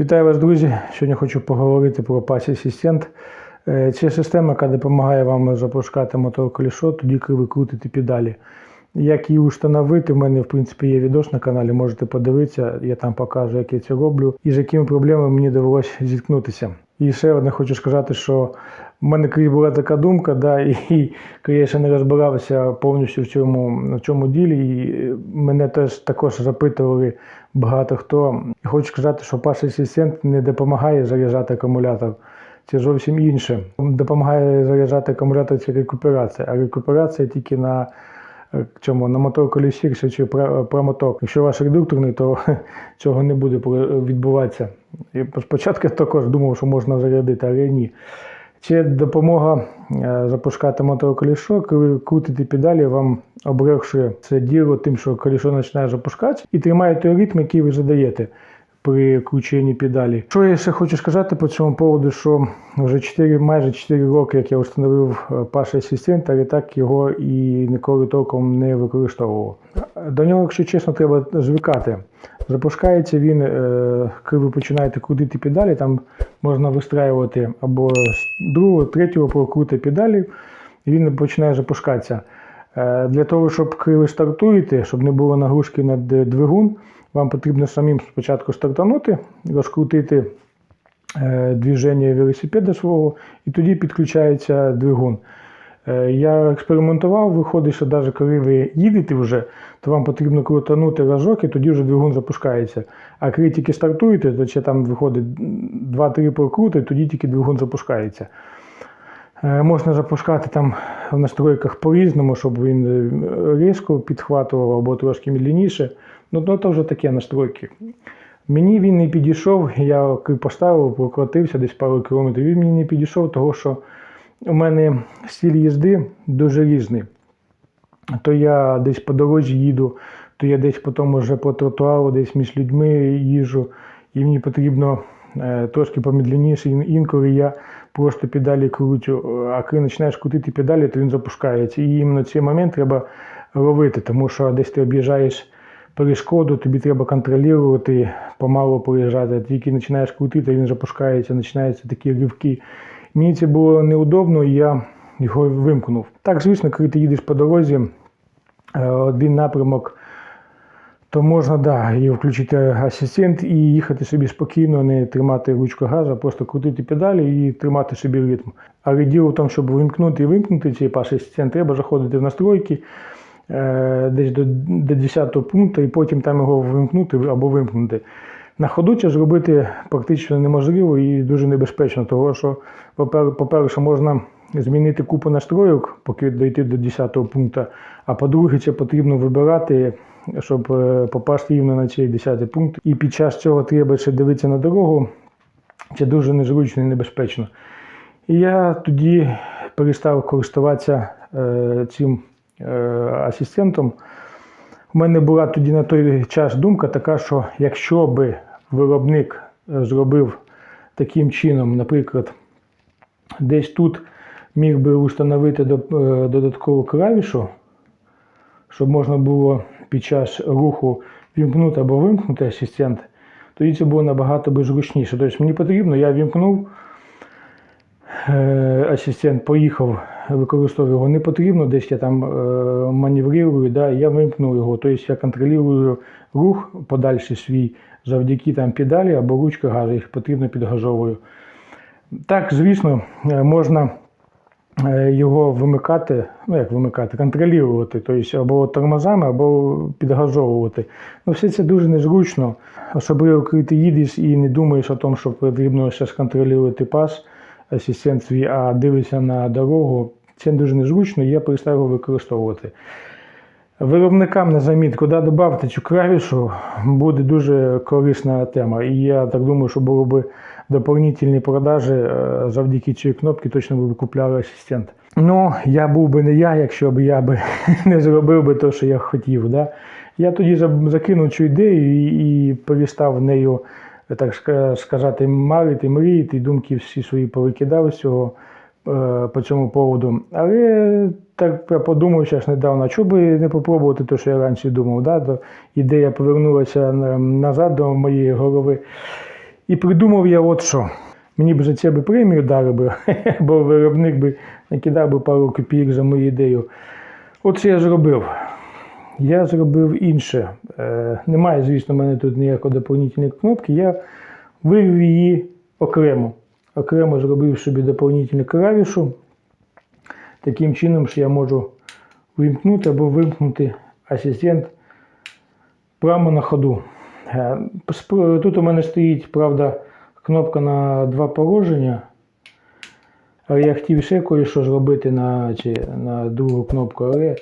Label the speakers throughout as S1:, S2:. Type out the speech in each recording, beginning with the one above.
S1: Вітаю вас, друзі! Сьогодні хочу поговорити про Pass Assistant. Е, Це система, яка допомагає вам запускати мотор-колесо, тоді коли ви крутите педалі. Як її установити, в мене в принципі є відос на каналі, можете подивитися, я там покажу, як я це роблю і з якими проблемами мені довелося зіткнутися. І ще одне хочу сказати, що в мене колись була така думка, да, і коли я ще не розбирався повністю в цьому, в цьому ділі, і мене теж також запитували багато хто. І хочу сказати, що Pass Assistant не допомагає заряджати акумулятор. Це зовсім інше. Допомагає заряджати акумулятор це рекуперація, а рекуперація тільки на чому на мотор колесі чи про- про. Якщо ваш редукторний, то цього не буде відбуватися. І спочатку я також думав, що можна зарядити, але ні. Це допомога е, запускати ви крутите педалі, вам облегшує це діло тим, що колесо починає запускатися і тримає той ритм, який ви задаєте при крученні педалі. Що я ще хочу сказати по цьому поводу, що вже 4, майже 4 роки, як я встановив е, Pass Assistant, але так його і ніколи толком не використовував. До нього, якщо чесно, треба звикати. Запускається він, е, коли ви починаєте крутити педалі, там можна вистраювати або з другого, третього прокрути педалі, і він починає запускатися. Е, Для того, щоб коли ви стартуєте, щоб не було нагрузки на двигун, вам потрібно самим спочатку стартанути, розкрутити е, движення велосипеда свого, і тоді підключається двигун. Е, Я експериментував, виходить, що навіть коли ви їдете вже, то вам потрібно крутанути разок, і тоді вже двигун запускається. А коли тільки стартуєте, то ще там виходить 2-3 прокрути, тоді тільки двигун запускається. Е, Можна запускати там в настройках по-різному, щоб він е, різко підхватував або трошки медленніше. Ну, ну то вже таке настройки. Мені він не підійшов, я поставив, прокрутився десь пару кілометрів. Він мені не підійшов, тому що у мене стиль їзди дуже різний. То я десь по дорозі їду, то я десь потім вже по тротуару, десь між людьми їжджу, і мені потрібно е, трошки помедленніше. Ін- Інколи я просто педалі кручу, а коли починаєш крутити педалі, то він запускається. І іменно цей момент треба ловити, тому що десь ти об'їжджаєш перешкоду, тобі треба контролювати, помалу проїжджати. Тільки починаєш крутити, він запускається, починаються такі ривки. Мені це було неудобно, і я його вимкнув. Так, звісно, коли ти їдеш по дорозі, е, один напрямок, то можна да, і включити асистент і їхати собі спокійно, не тримати ручку газу, просто крутити педалі і тримати собі ритм. Але діло в тому, щоб вимкнути і вимкнути цей паш асистент, треба заходити в настройки е, десь до, до 10 пункту, і потім там його вимкнути або вимкнути. На ходу це зробити практично неможливо і дуже небезпечно, тому що, по-перше, можна змінити купу настройок, поки дійти до 10 пункту. А по-друге, це потрібно вибирати, щоб е, попасти рівно на цей 10 пункт. І під час цього треба ще дивитися на дорогу. Це дуже незручно і небезпечно. І я тоді перестав користуватися е, цим е, асистентом. У мене була тоді на той час думка така, що якщо би виробник е, зробив таким чином, наприклад, десь тут міг би установити е, додаткову клавішу, щоб можна було під час руху вімкнути або вимкнути асистент, тоді це було набагато би зручніше. Тобто мені потрібно, я вімкнув е, асистент, поїхав, використовую його не потрібно, десь я там маневрую, да, я вимкнув його. Тобто я контролюю рух подальший свій завдяки там педалі або ручка газу, їх потрібно підгазовую. Так, звісно, е, можна е, його вимикати, ну як вимикати, контролювати, тобто або тормозами, або підгазовувати. Ну, все це дуже незручно, особливо коли ти їдеш і не думаєш о тому, що потрібно зараз контролювати пас, асистент свій, а дивишся на дорогу. Це дуже незручно, і я перестав його використовувати. Виробникам на замітку, да, додати цю клавішу, буде дуже корисна тема. І я так думаю, що було б доповнительні продажі е, завдяки цій кнопці, точно би купляли асистент. Ну, я був би не я, якщо б я би не зробив би те, що я хотів. Да? Я тоді закинув цю ідею і, і перестав нею, так сказати, марити, мріяти, думки всі свої повикидав з цього е, по цьому поводу. Але так я подумав зараз недавно, а чого би не попробувати те, що я раніше думав. Да? То ідея повернулася назад до моєї голови. І придумав я от що. Мені б за це би премію дали би, бо виробник би накидав би пару копійок за мою ідею. От що я зробив. Я зробив інше. Е, немає, звісно, в мене тут ніякої доповнительної кнопки. Я вивів її окремо. Окремо зробив собі доповнительну клавішу. Таким чином, що я можу вимкнути або вимкнути асистент прямо на ходу. Е, Тут у мене стоїть, правда, кнопка на два положення. Але я хотів ще кое-що зробити на, чи, на другу кнопку, але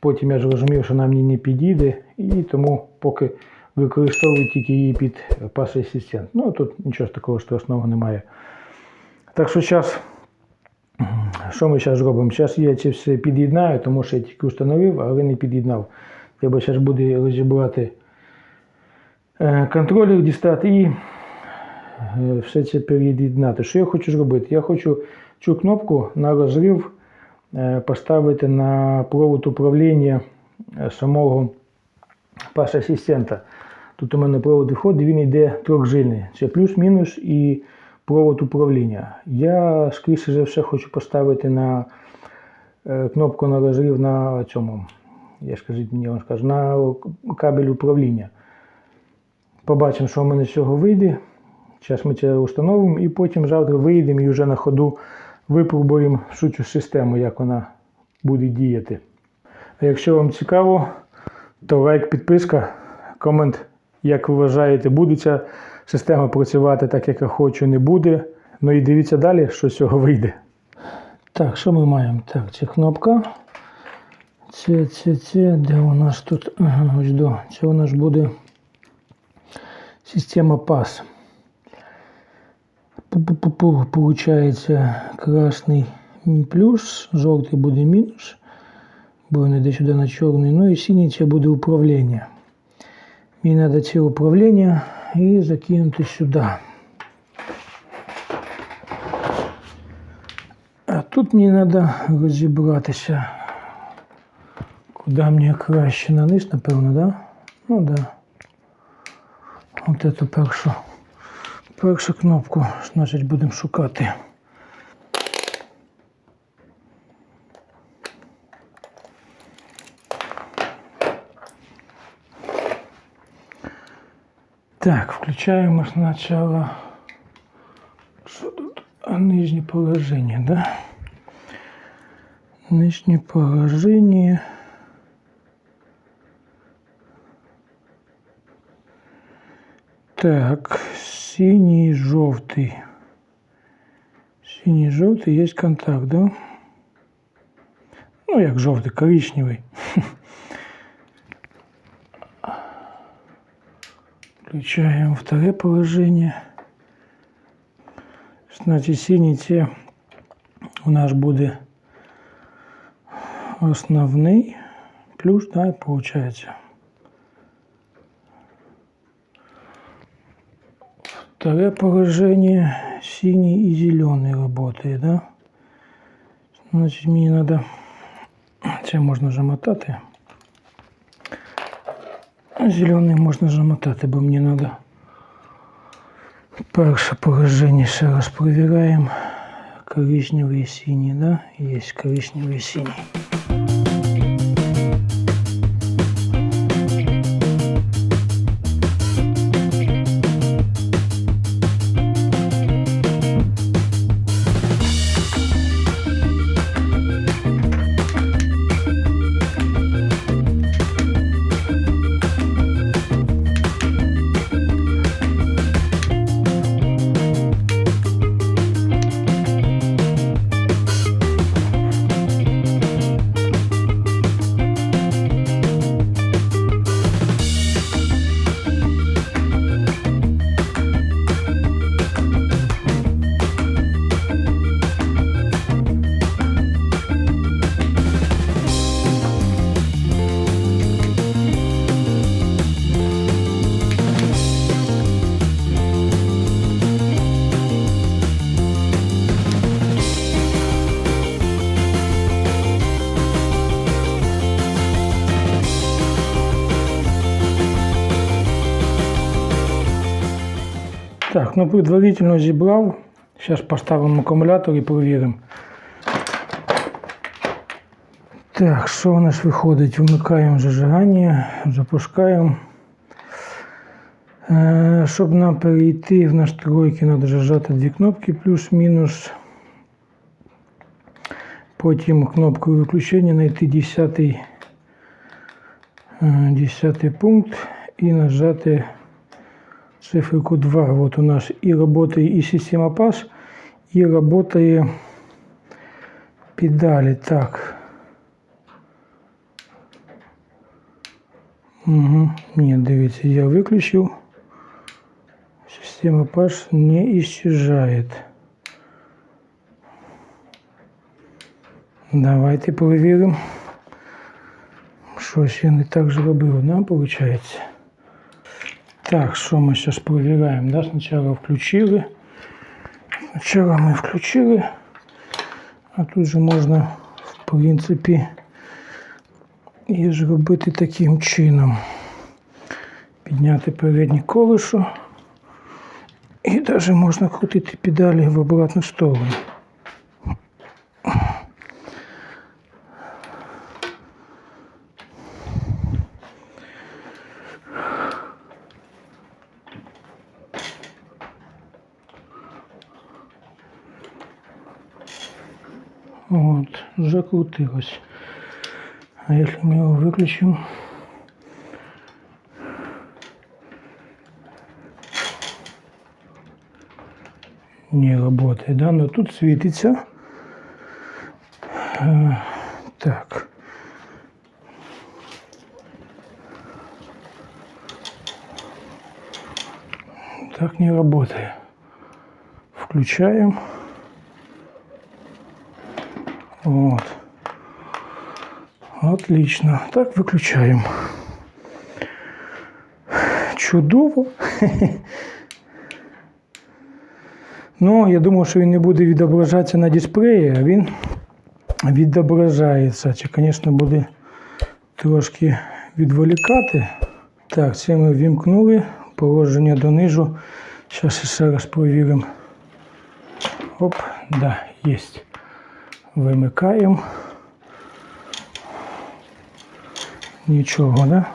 S1: потім я зрозумів, що вона мені не підійде, і тому поки використовую тільки її під пас асистент. Ну тут нічого такого страшного немає. Так що зараз, що ми зараз робимо? Зараз я це все під'єднаю, тому що я тільки встановив, але не під'єднав. Треба зараз буде розібрати е, контролер, дістати і е, все це переєднати. Що я хочу зробити? Я хочу цю кнопку на розрив е, поставити на провод управління самого пас-асистента. Тут у мене провод виходить, він йде трьохжильний. Це плюс-мінус і провод управління. Я, скоріше за все, хочу поставити на е, кнопку на розрив на цьому, я скажіть мені, скажу, на кабель управління. Побачимо, що в мене з цього вийде. Зараз ми це встановимо і потім завтра вийдемо і вже на ходу випробуємо всю систему, як вона буде діяти. А якщо вам цікаво, то лайк, підписка, комент, як ви вважаєте, буде ця система працювати так, як я хочу, не буде. Ну і дивіться далі, що з цього вийде. Так, що ми маємо? Так, це кнопка. Це, це, це, де у нас тут? Ага, ось до. Це у нас буде система PAS. Пу-пу-пу-пу. Получається красний плюс, жовтий буде мінус, бо він йде сюди на чорний. Ну і синій це буде управління. Мені треба це управління і закинути сюди. А тут мені треба розібратися. Куди мені краще на напевно, да? Ну. Да. От эту першу, першу кнопку, значить, будемо шукати. Так, включаємо сначала. Що тут? А, Нижнє положення, да? Нижнє положення. Так, синій і жовтий. Синій і жовтий є контакт, да? Ну, як жовтий, коричневий. Включаємо второе положение. Значить, синій це у нас буде основний плюс, да, і получается. Второе положение синий и зеленый работает, да? Значить, мені надо це можна замотати. А зелений можна замотати, бо мені треба перше положення ще раз перевіряємо. Коричневий і синій, да? Є коричневий і синій. Так, ну предварительно зібрав. Зараз поставимо акумулятор і перевіримо. Так, що у нас виходить? Вмикаємо зажигання, запускаємо. Е, Щоб нам перейти в настройки, треба зажати дві кнопки плюс-мінус. Потім кнопкою виключення знайти 10, 10 пункт і нажати циферку 2. Вот у нас и работает и система PAS, и работает педали. Так. Угу. Нет, дивіться, я выключил. Система PAS не исчезает. Давайте перевіримо. Щось я не так зробив, да, виходить? Так, що ми зараз перевіряємо? Да? Спочатку включили. Спочатку ми включили, а тут же можна, в принципі, і зробити таким чином. Підняти переднє колесо. І навіть можна крутити педалі в обратну сторону. Закрутилось. А если мы его выключим? Не работает, да? Но тут светится. Э, Так. Так не работает. Включаем. Вот. Отлично. Так, виключаємо. Чудово. Ну, я думав, що він не буде відображатися на дисплеї, а він відображається. Чи, звісно, буде трошки відволікати. Так, це ми вімкнули. Положення донизу. Зараз ще раз провіримо. Оп, да, є. Вимикаємо. Нічого, да?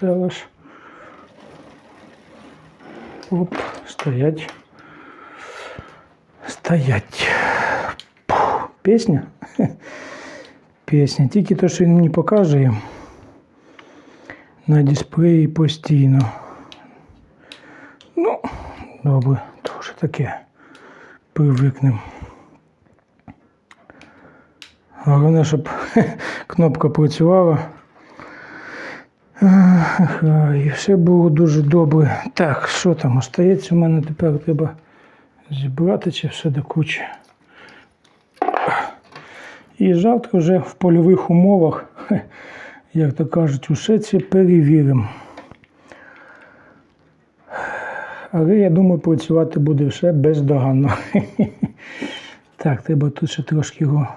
S1: Раз. Оп, стоять. Стоять. Пух, Пісня? Пісня. Тільки то, що він мені показує на дисплеї постійно. Ну, добре, то вже таке привикнемо. Головне, щоб кнопка працювала. І все було дуже добре. Так, що там остається? У мене тепер треба зібрати чи все до кучі. І завтра вже в польових умовах, як то кажуть, усе це перевіримо. Але я думаю, працювати буде все бездоганно. Так, треба тут ще трошки його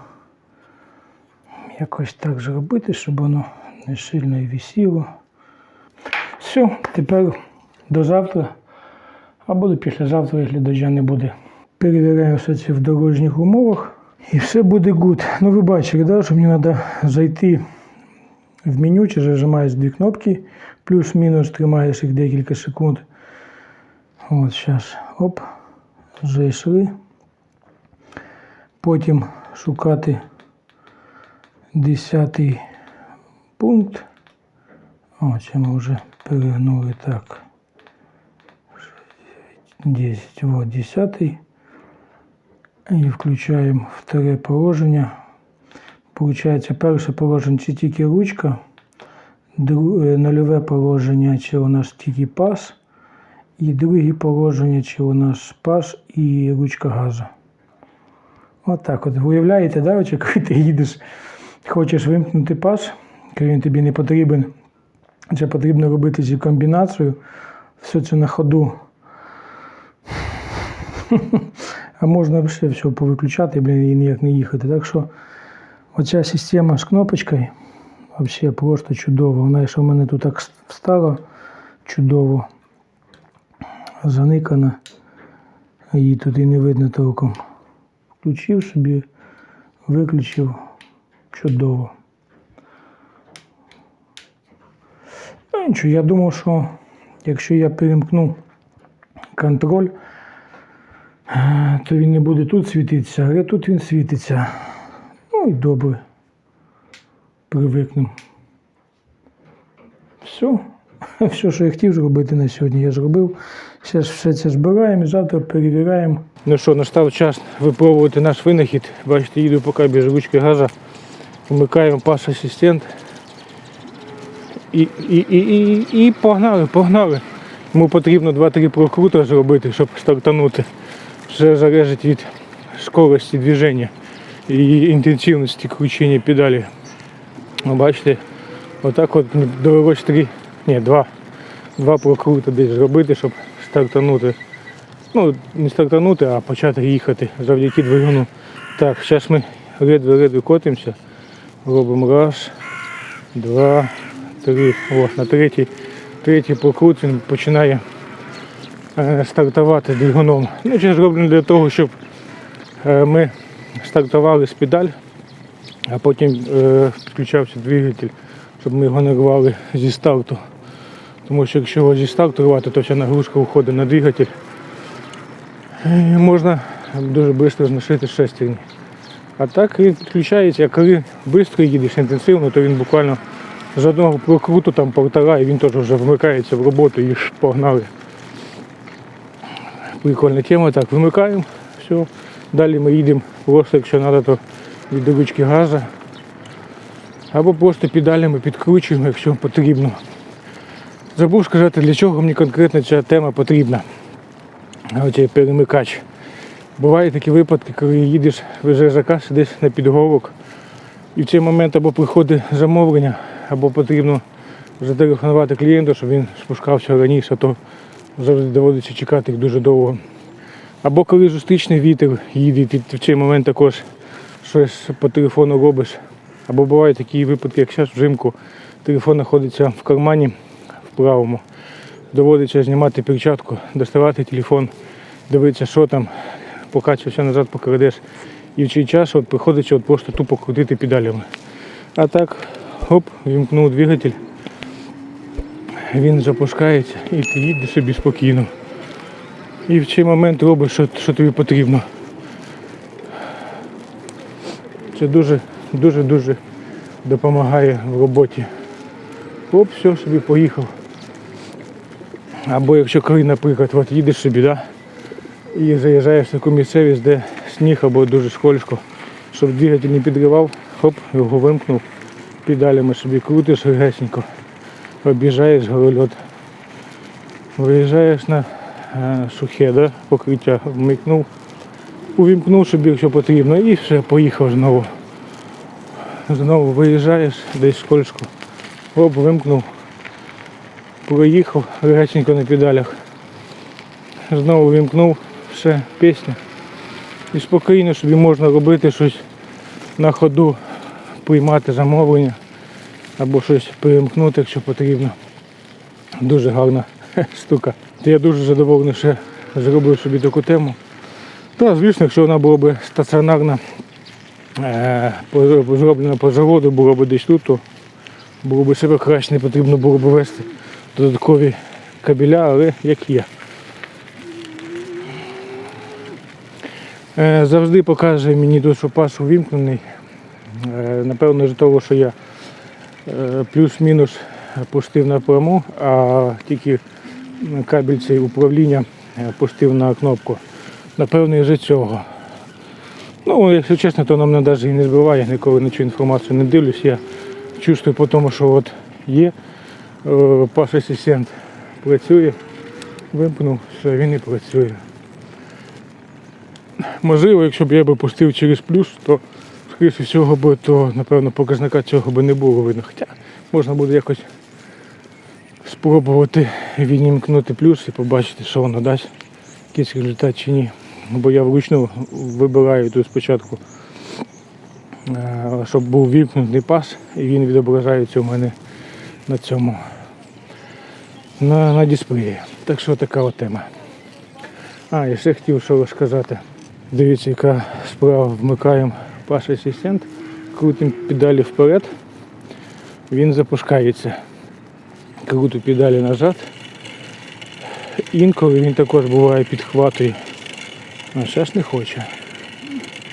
S1: якось так зробити, щоб воно не сильно і висіло. Все, тепер до завтра, або до післязавтра, якщо дождя не буде. Перевіряю все це в дорожніх умовах і все буде гуд. Ну ви бачили, да, що мені треба зайти в меню, чи зажимаєш дві кнопки, плюс-мінус тримаєш їх декілька секунд. От зараз, оп, зайшли. Потім шукати 10 пункт. О, це ми вже перегнули так. 10, вот 10. І включаємо вторе положення. Получається, перше положення це тільки ручка, дру- е, нульове положення це у нас тільки пас, І друге положення це у нас пас і ручка газу. Отак от. Уявляєте, да, от коли ти їдеш, хочеш вимкнути пас, коли він тобі не потрібен, це потрібно робити цю комбінацію, все це на ходу. А можна все, повиключати, блін, і ніяк не їхати. Так що оця система з кнопочкою взагалі просто чудова. Вона, якщо в мене тут так встала чудово. Заникана. Її тут і не видно толком. Включив собі, виключив. Чудово. Ну нічого, я думав, що якщо я перемкну контроль, то він не буде тут світитися, але тут він світиться. Ну і добре. Привикнемо. Все. Все, що я хотів зробити на сьогодні, я зробив. Зараз все це збираємо і завтра перевіряємо. Ну що, настав час випробувати наш винахід. Бачите, їду поки без ручки газа. Вмикаємо паш асистент. І, і, і, і, і погнали, погнали. Йому потрібно 2-3 прокрута зробити, щоб стартанути. Все залежить від скорості движення і інтенсивності кручення педалі. Ну, бачите, отак от довелось три, ні, два, два прокрути десь зробити, щоб стартанути. Ну, не стартанути, а почати їхати завдяки двигуну. Так, зараз ми ледве-ледве котимося. Робимо раз, два, три. О, на третій, третій прокрут він починає е, стартувати двигуном. Ну, це зроблено для того, щоб е, ми стартували з педаль, а потім е, включався двигатель, щоб ми його не рвали зі старту. Тому що якщо його зі то вся нагрузка виходить на двигатель. І можна дуже швидко зношити шестерні. А так він підключається, а коли швидко їдеш інтенсивно, то він буквально з одного прокруту там полтора і він теж вже вмикається в роботу і погнали. Прикольна тема, так, вимикаємо, все. Далі ми їдемо просто, якщо треба, то від ручки газу. Або просто педалями підкручуємо, якщо потрібно. Забув сказати, для чого мені конкретно ця тема потрібна. Оцей перемикач. Бувають такі випадки, коли їдеш, везеш заказ десь на підголок. І в цей момент або приходить замовлення, або потрібно зателефонувати клієнту, щоб він спускався раніше, а то завжди доводиться чекати їх дуже довго. Або коли зустрічний вітер їде, ти в цей момент також щось по телефону робиш. Або бувають такі випадки, як зараз взимку телефон знаходиться в кармані правому. Доводиться знімати перчатку, доставати телефон, дивитися, що там, покачився назад, поки ведеш. І в цей час от приходиться от просто тупо крутити педалями. А так, хоп, вімкнув двигатель, він запускається і ти їдеш собі спокійно. І в цей момент робиш, що, що тобі потрібно. Це дуже, дуже, дуже допомагає в роботі. Оп, все, собі поїхав. Або якщо коли, наприклад, от їдеш собі, да, і заїжджаєш в таку місцевість, де сніг або дуже скользко, щоб двигатель не підривав, хоп, його вимкнув, педалями собі крутиш легесенько, об'їжджаєш горольот, виїжджаєш на е, сухе да, покриття, вмикнув, увімкнув собі, якщо потрібно, і все, поїхав знову. Знову виїжджаєш десь скользко, оп, вимкнув, проїхав легесенько на педалях. Знову вімкнув, все, пісня. І спокійно собі можна робити щось на ходу, приймати замовлення або щось перемкнути, якщо потрібно. Дуже гарна штука. Я дуже задоволений, що зробив собі таку тему. Та, звісно, якщо вона була б стаціонарна, е, зроблена по заводу, було б десь тут, то було б себе краще, не потрібно було б вести додаткові кабеля, але як є. Е, Завжди показує мені тут, що пас увімкнений. Е, Напевно, з того, що я е, плюс-мінус пустив напряму, а тільки кабель цей управління пустив на кнопку. Напевно, із цього. Ну, якщо чесно, то нам навіть і не збиває, ніколи нічого інформацію не дивлюсь. Я чувствую по тому, що от є е, паш асистент працює, вимкнув, все, він і працює. Можливо, якщо б я би пустив через плюс, то скоріше всього би, то напевно показника цього би не було видно. Хоча можна буде якось спробувати відімкнути плюс і побачити, що воно дасть, якийсь результат чи ні. Бо я вручну вибираю тут спочатку, е, щоб був вімкнутий пас, і він відображається у мене на цьому на, на дисплеї. Так що така от тема. А, і ще хотів що розказати. Дивіться, яка справа вмикаємо Паша асистент, крутимо педалі вперед, він запускається. Круту педалі назад. Інколи він також буває підхватує. А зараз не хоче.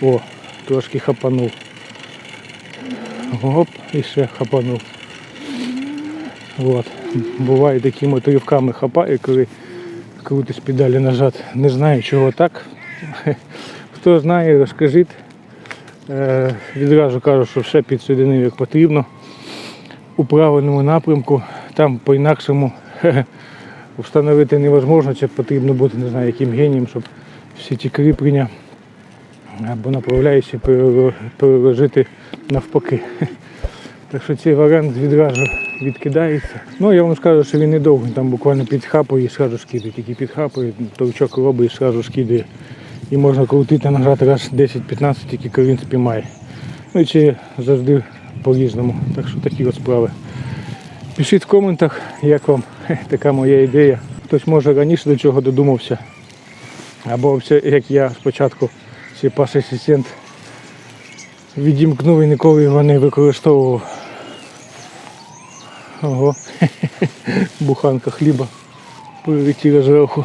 S1: О, трошки хапанув. Оп, і ще хапанув. От. Буває такими ривками хапає, коли крутиш педалі назад. Не знаю, чого так. Хто знає, розкажіть. Е, відразу кажу, що все підсоединив як потрібно. У правильному напрямку, там по-інакшому встановити невозможно, це потрібно бути, не знаю, яким генієм, щоб всі ті кріплення або направляючі переложити навпаки. Так що цей варіант відразу відкидається. Ну я вам скажу, що він недовго, там буквально підхапує і одразу скидає. Тільки підхапує, торчок робить і одразу скидає. І можна крутити назад раз 10-15, тільки він спіймає. Ну і чи завжди по-різному. Так що такі от справи. Пишіть в коментах, як вам така моя ідея. Хтось може раніше до чого додумався. Або як я спочатку цей пас асистент відімкнув і ніколи його не використовував. Ого, буханка хліба прилетіла зверху.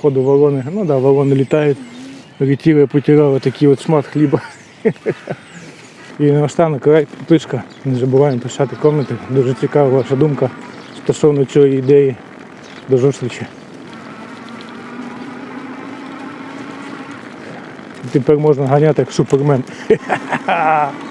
S1: Ходу ворони, ну да, ворони літають. Летіли, потирали такий от шмат хліба. І наостанок рай підписка. Не забуваємо писати коменти. Дуже цікава ваша думка стосовно цієї ідеї. До зустрічі. Тепер можна ганяти як супермен.